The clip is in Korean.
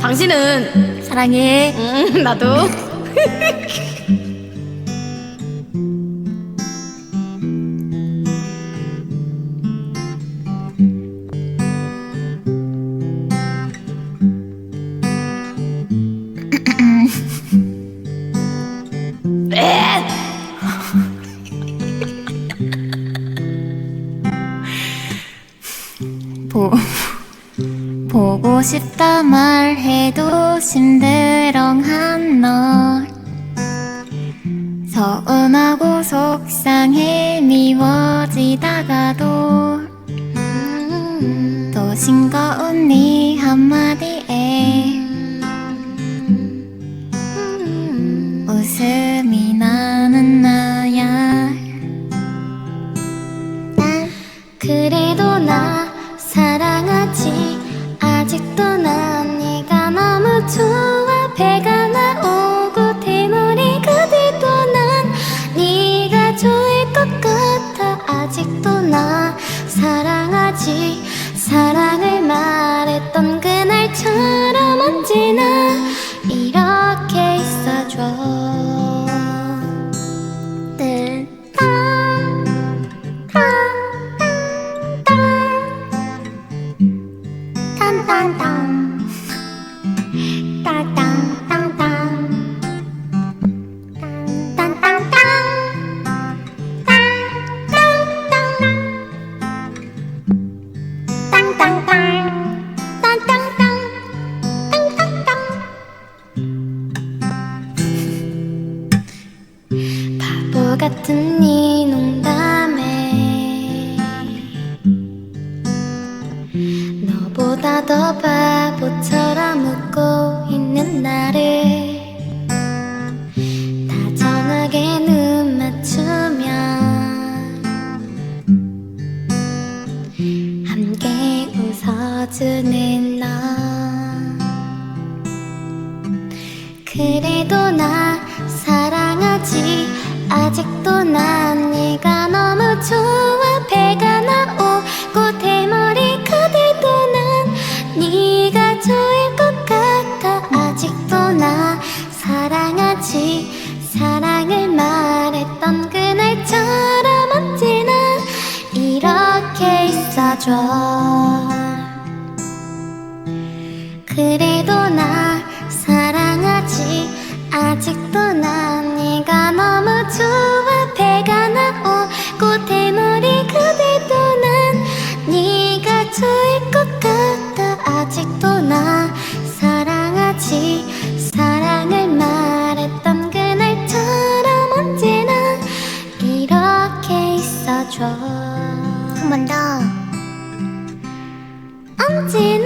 당신은 사랑해. 음 나도 보, 보고 싶다 말해도 심드렁한 널. 서운하고 속상해 미워지다가도. 또 싱거운 네 한마디에 웃음이 나는 나야. 난 그래도 나 사랑하지 아직도 난 네가 너무 좋아. 배가 나오고 대머리가 돼도 난 네가 좋을 것 같아. 아직도 나 사랑하지. 사랑을 딴딴땅 따땅땅땅 딴딴땅 땅땅땅 땅땅땅 땅땅땅 바보 같은 네 더 바보처럼 웃고 있는 나를 다정하게 눈 맞추며 함께 웃어주는 너. 그래도 나 있어줘. 그래도 나 사랑하지. 아직도 난 네가 너무 좋아. 배가 나오고 대머리가 돼도 난 네가 좋을 것 같아. 아직도 나 사랑하지. 사랑을 말했던 그날처럼 언제나 이렇게 있어줘. 한 번 더 Until